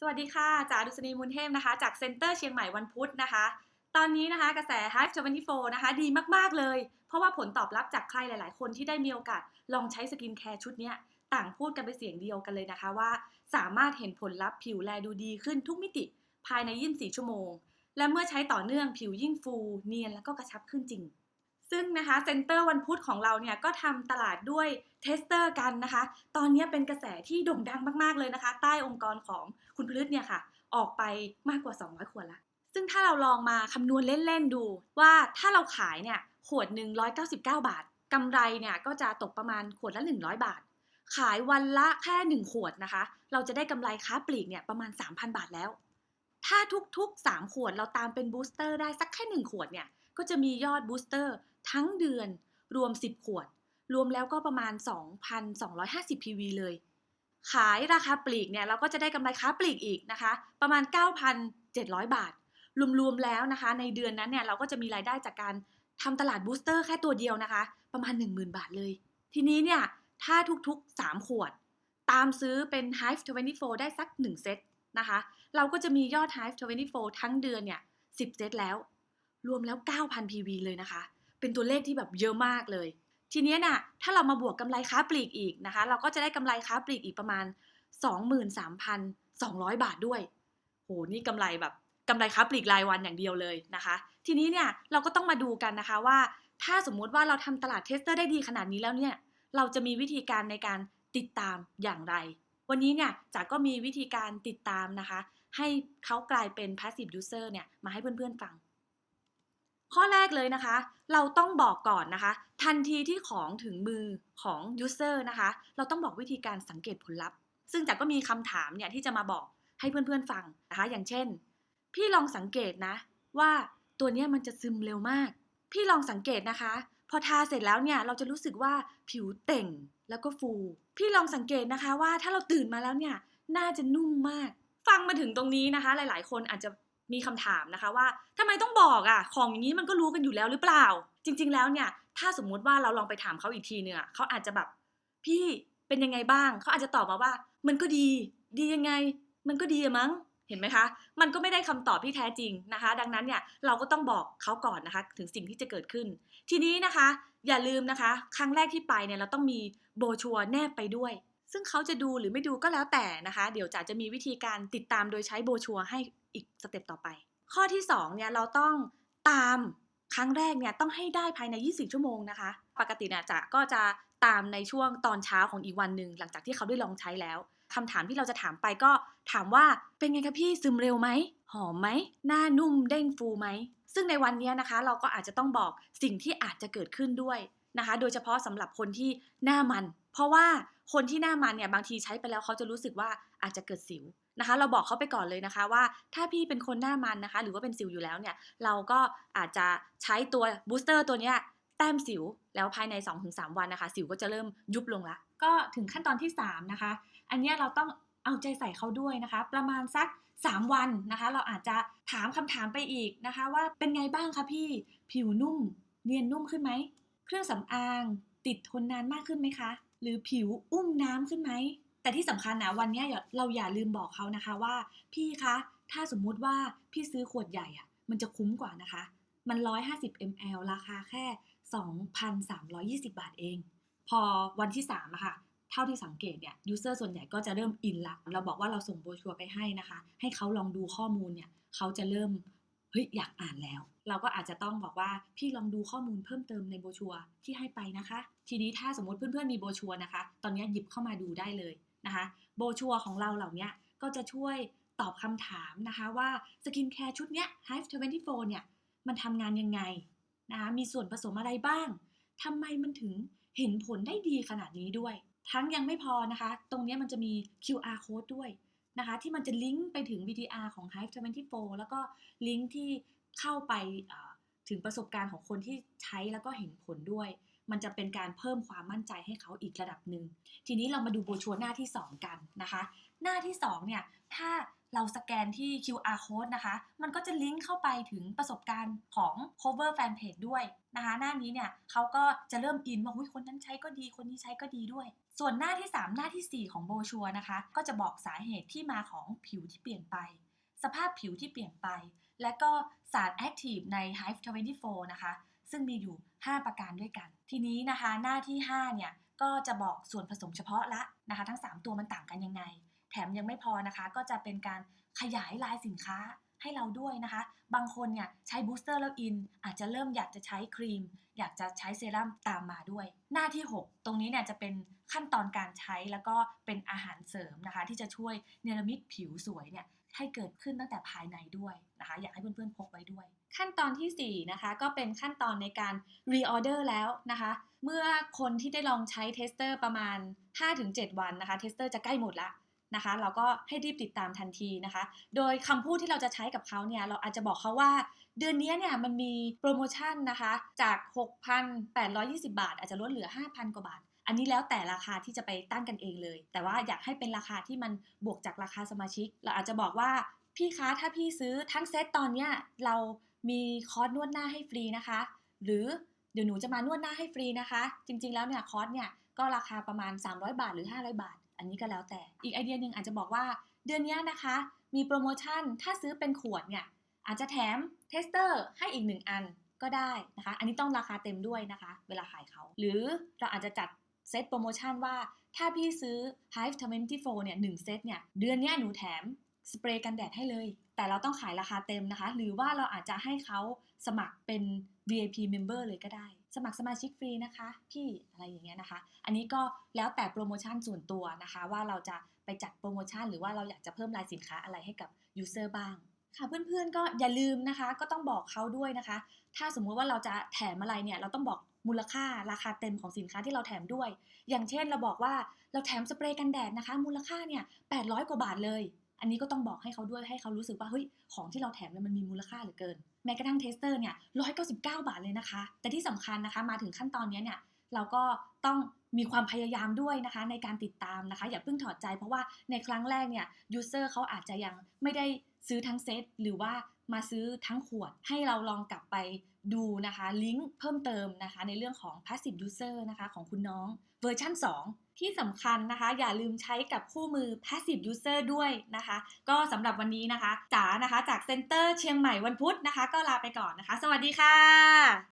สวัสดีค่ะจ๋าดุษณีมูลเทพนะคะ จากเซ็นเตอร์เชียงใหม่วันพุธนะคะ ตอนนี้นะคะกระแส Hive 24 นะคะ ดีมาก ๆ เลย เพราะว่าผลตอบรับจากใครหลาย ๆ คนที่ได้มีโอกาสลองใช้สกินแคร์ชุดนี้ต่างพูดกันเป็นเสียงเดียวกันเลยนะคะว่า สามารถเห็นผลลัพธ์ผิวแลดูดีขึ้นทุกมิติภายใน 24 ชั่วโมง และเมื่อใช้ต่อเนื่องผิวยิ่งฟู เนียนแล้วก็กระชับขึ้นจริง ซึ่งนะคะเซ็นเตอร์วันพุธของเราเนี่ยก็ทำตลาดด้วยเทสเตอร์กันนะคะ ตอนนี้เป็นกระแสที่โด่งดังมาก ๆ เลยนะคะ ใต้องค์กรของคุณพฤษเนี่ยค่ะ ออกไปมากกว่า 200 ขวดละซึ่งถ้าเราลองมาคำนวณเล่น ๆ ดูว่าถ้าเราขายเนี่ยขวดหนึ่ง199 บาทกำไรเนี่ยก็จะตกประมาณขวดละ 100 บาท ขายวันละแค่ 1 ขวดนะคะ เราจะได้กำไรค้าปลีกเนี่ยประมาณ 3,000 บาทแล้ว ถ้าทุกๆ 3 ขวดเราตามเป็นบูสเตอร์ได้สักแค่ 1 ขวดเนี่ย ก็จะมียอดบูสเตอร์ทั้งเดือนรวม 10 ขวด รวมแล้วก็ประมาณ 2,250 PV เลย ขายราคาปลีกเนี่ยเราก็จะได้กำไรค้าปลีกอีกนะคะ ประมาณ 9,700 บาท รวมๆแล้วนะคะ ในเดือนนั้นเนี่ยเราก็จะมีรายได้จากการทำตลาดบูสเตอร์แค่ตัวเดียวนะคะ ประมาณ 10,000 บาทเลย ทีนี้เนี่ยถ้าทุกๆ 3 ขวด ตามซื้อเป็น Hive 24 ได้สัก 1 เซตนะคะ เราก็จะมียอด Hive 24 ทั้งเดือนเนี่ย 10 เซตแล้ว รวมแล้ว 9,000 PV เลยนะคะ เป็นตัวเลขที่แบบเยอะมากเลย ทีนี้ยน่ะถ้าเรามาบวกกำไรค้าปลีกอีกนะคะ เราก็จะได้กำไรค้าปลีกอีกประมาณ 23,200 บาทด้วยโหนี่กำไรแบบกำไรค้าปลีกรายวันอย่างเดียวเลยนะคะ ทีนี้เนี่ยเราก็ต้องมาดูกันนะคะว่า ถ้าสมมุติว่าเราทำตลาดเทสเตอร์ได้ดีขนาดนี้แล้วเนี่ย เราจะมีวิธีการในการติดตามอย่างไร วันนี้เนี่ยจ๋าก็มีวิธีการติดตามนะคะ ให้เขากลายเป็น passive user เนี่ยมาให้เพื่อนๆฟัง ข้อแรกเลยนะคะ เราต้องบอกก่อนนะคะ ทันทีที่ของถึงมือของ user นะคะ เราต้องบอกวิธีการสังเกตผลลัพธ์ ซึ่งจ๋าก็มีคำถามเนี่ยที่จะมาบอกให้เพื่อนๆฟังนะคะ อย่างเช่น พี่ลองสังเกตนะ ว่าตัวเนี้ยมันจะซึมเร็วมาก พี่ลองสังเกตนะคะ พอทาเสร็จแล้วเนี่ยเราจะรู้สึกว่าผิวเต่งแล้วก็ฟู พี่ลองสังเกตนะคะว่าถ้าเราตื่นมาแล้วเนี่ยน่าจะนุ่มมาก ฟังมาถึงตรงนี้นะคะ หลายๆ คนอาจจะ มีคำถามนะคะว่าทำไมต้องบอกอะ่ะของอย่างนี้มันก็รู้กันอยู่แล้วหรือเปล่า จริง ๆ แล้วเนี่ย ถ้าสมมุติว่าเราลองไปถามเขาอีกทีเนี่ยเขาอาจจะแบบพี่เป็นยังไงบ้างเขาอาจจะตอบมาว่า มันก็ดี ดียังไง มันก็ดีอะมั้งเห็นไหมคะ มันก็ไม่ได้คำตอบที่แท้จริงนะคะ ดังนั้นเนี่ยเราก็ต้องบอกเขาก่อนนะคะ ถึงสิ่งที่จะเกิดขึ้น ทีนี้นะคะ อย่าลืมนะคะ ครั้งแรกที่ไปเนี่ยเราต้องมีโบชัวแนบไปด้วย ซึ่งเขาจะดูหรือไม่ดูก็แล้วแต่นะคะ เดี๋ยวจ๋าจะมีวิธีการติดตามโดยใช้โบชัวให้อีกสเต็ปต่อไป ข้อที่2เนี่ยเราต้องตามครั้งแรกเนี่ยต้องให้ได้ภายใน20ชั่วโมงนะคะ ปกติเนี่ยจ๋าก็จะตามในช่วงตอนเช้าของอีกวันหนึ่งหลังจากที่เขาได้ลองใช้แล้วคำถามที่เราจะถามไปก็ถามว่าเป็นไงคะพี่ซึมเร็วไหมหอมไหมหน้านุ่มเด้งฟูไหมซึ่งในวันนี้นะคะ เราก็อาจจะต้องบอกสิ่งที่อาจจะเกิดขึ้นด้วยนะคะ โดยเฉพาะสำหรับคนที่หน้ามัน เพราะว่าคนที่หน้ามันเนี่ยบางทีใช้ไปแล้วเขาจะรู้สึกว่าอาจจะเกิดสิวนะคะ เราบอกเขาไปก่อนเลยนะคะว่าถ้าพี่เป็นคนหน้ามันนะคะ หรือว่าเป็นสิวอยู่แล้วเนี่ย เราก็อาจจะใช้ตัวบูสเตอร์ตัวเนี้ยแต้มสิวแล้วภายใน 2-3 วันนะคะ สิวก็จะเริ่มยุบลงละ ก็ถึงขั้นตอนที่ 3 นะคะ อันนี้เราต้องเอาใจใส่เขาด้วยนะคะ ประมาณสัก 3 วันนะคะ เราอาจจะถามคำถามไปอีกนะคะ ว่าเป็นไงบ้างคะพี่ผิวนุ่ม เนียนนุ่มขึ้นไหม เครื่องสำอาง ติดทนนานมากขึ้นไหมคะ หรือผิวอุ้มน้ำขึ้นไหม แต่ที่สำคัญนะวันนี้เราอย่าลืมบอกเขานะคะว่า พี่คะถ้าสมมุติว่าพี่ซื้อขวดใหญ่อะมันจะคุ้มกว่านะคะ มัน 150 ml ราคาแค่ 2,320 บาทเอง พอวันที่3อะค่ะเท่าที่สังเกตเนี่ยยูเซอร์ส่วนใหญ่ก็จะเริ่มอินละเราบอกว่าเราส่งโบชัวร์ไปให้นะคะ ให้เขาลองดูข้อมูลเนี่ยเขาจะเริ่ม เฮ้ยอยากอ่านแล้ว เราก็อาจจะต้องบอกว่าพี่ลองดูข้อมูลเพิ่มเติมในโบชัวที่ให้ไปนะคะ ทีนี้ถ้าสมมติเพื่อนๆมีโบชัวนะคะ ตอนนี้หยิบเข้ามาดูได้เลยนะคะโบชัวของเราเหล่านี้ก็จะช่วยตอบคำถามนะคะว่าสกินแคร์ชุดเนี้ย Hive 24 เนี่ย มันทำงานยังไงนะคะมีส่วนผสมอะไรบ้างทำไมมันถึงเห็นผลได้ดีขนาดนี้ด้วย ทั้งยังไม่พอนะคะ ตรงนี้มันจะมี QR code ด้วย นะคะที่มันจะลิงก์ไปถึง VTR ของ Hive 24 แล้วก็ลิงก์ที่เข้าไปถึงประสบการณ์ของคนที่ใช้แล้วก็เห็นผลด้วย มันจะเป็นการเพิ่มความมั่นใจให้เขาอีกระดับหนึ่ง ทีนี้เรามาดูโบชัวหน้าที่ 2 กันนะคะ หน้าที่ 2 เนี่ย ถ้าเราสแกนที่ QR code นะคะ มันก็จะลิงก์เข้าไปถึงประสบการณ์ของ cover fan page ด้วยนะคะ หน้านี้เนี่ยเขาก็จะเริ่มอินว่าคนนั้นใช้ก็ดี คนนี้ใช้ก็ดีด้วย ส่วนหน้าที่ 3 หน้าทีสี่ 4 ของโบชัวนะคะ ก็จะบอกสาเหตุที่มาของผิวที่เปลี่ยนไป สภาพผิวที่เปลี่ยนไป และก็สารแอคทีฟใน Hive 24 นะคะ ซึ่งมีอยู่ 5 ประการด้วยกัน ทีนี้นะคะหน้าที่ 5 เนี่ย ก็จะบอกส่วนผสมเฉพาะละนะคะ ทั้ง 3 ตัวมันต่างกันยังไง แถมยังไม่พอนะคะ ก็จะเป็นการขยายลายสินค้าให้เราด้วยนะคะ บางคนเนี่ยใช้บูสเตอร์แล้วอิน อาจจะเริ่มอยากจะใช้ครีม อยากจะใช้เซรั่มตามมาด้วย หน้าที่ 6 ตรงนี้เนี่ยจะเป็น ขั้นตอนการใช้แล้วก็เป็นอาหารเสริมนะคะ ที่จะช่วยเนรมิตผิวสวยเนี่ยให้เกิดขึ้นตั้งแต่ภายในด้วยนะคะ อยากให้เพื่อนๆพกไว้ด้วย ขั้นตอนที่ 4 นะคะ ก็เป็นขั้นตอนในการรีออเดอร์แล้วนะคะ เมื่อคนที่ได้ลองใช้เทสเตอร์ประมาณ 5-7 วันนะคะเทสเตอร์จะใกล้หมดละนะคะ เราก็ให้รีบติดตามทันทีนะคะ โดยคำพูดที่เราจะใช้กับเขาเนี่ย เราอาจจะบอกเขาว่า เดือนนี้เนี่ยมันมีโปรโมชั่นนะคะ จาก 6,820 บาท อาจจะลดเหลือ 5,000 กว่าบาท อันนี้แล้วแต่ราคาที่จะไปตั้งกันเองเลย แต่ว่าอยากให้เป็นราคาที่มันบวกจากราคาสมาชิก เราอาจจะบอกว่าพี่คะถ้าพี่ซื้อทั้งเซตตอนเนี้ยเรามีคอร์สนวดหน้าให้ฟรีนะคะ หรือเดี๋ยวหนูจะมานวดหน้าให้ฟรีนะคะ จริง ๆ แล้วเนี่ยคอร์สเนี่ยก็ราคาประมาณ 300 บาทหรือ 500 บาท อันนี้ก็แล้วแต่อีกไอเดียหนึ่งอาจจะบอกว่าเดือนนี้นะคะ มีโปรโมชั่นถ้าซื้อเป็นขวดเนี่ยอาจจะแถมเทสเตอร์ให้อีกหนึ่งอันก็ได้นะคะ อันนี้ต้องราคาเต็มด้วยนะคะ เวลาขายเขา หรือเราอาจจะจัด เซตโปรโมชั่นว่า ถ้าพี่ซื้อ Hive 24เนี่ย1เซตเนี่ย เดือนนี้หนูแถมสเปรย์กันแดดให้เลย แต่เราต้องขายราคาเต็มนะคะ หรือว่าเราอาจจะให้เขาสมัครเป็น VIP member เลยก็ได้ สมัครสมาชิกฟรีนะคะ พี่อะไรอย่างเงี้ยนะคะ อันนี้ก็แล้วแต่โปรโมชั่นส่วนตัวนะคะ ว่าเราจะไปจัดโปรโมชั่น หรือว่าเราอยากจะเพิ่มรายสินค้าอะไรให้กับยูเซอร์บ้างค่ะเพื่อนๆก็อย่าลืมนะคะ ก็ต้องบอกเขาด้วยนะคะ ถ้าสมมุติว่าเราจะแถมอะไรเนี่ยเราต้องบอก มูลค่าราคาเต็มของสินค้าที่เราแถมด้วย อย่างเช่นเราบอกว่าเราแถมสเปรย์กันแดดนะคะ มูลค่าเนี่ย800กว่าบาทเลย อันนี้ก็ต้องบอกให้เขาด้วยให้เขารู้สึกว่าเฮ้ยของที่เราแถมเนี่ยมันมีมูลค่าเหลือเกิน แม้กระทั่งเทสเตอร์เนี่ย199บาทเลยนะคะ แต่ที่สำคัญนะคะมาถึงขั้นตอนนี้เนี่ยเราก็ต้องมีความพยายามด้วยนะคะในการติดตามนะคะ อย่าเพิ่งถอดใจเพราะว่าในครั้งแรกเนี่ยยูเซอร์เขาอาจจะยังไม่ได้ ซื้อทั้งเซตหรือว่ามาซื้อทั้งขวดให้เราลองกลับไปดูนะคะ ลิงก์เพิ่มเติมนะคะ ในเรื่องของ Passive User นะคะ ของคุณน้องเวอร์ชัน2 ที่สำคัญนะคะ อย่าลืมใช้กับคู่มือ Passive User ด้วยนะคะ ก็สำหรับวันนี้นะคะจ๋านะคะจากเซ็นเตอร์เชียงใหม่วันพุธนะคะ ก็ลาไปก่อนนะคะ สวัสดีค่ะ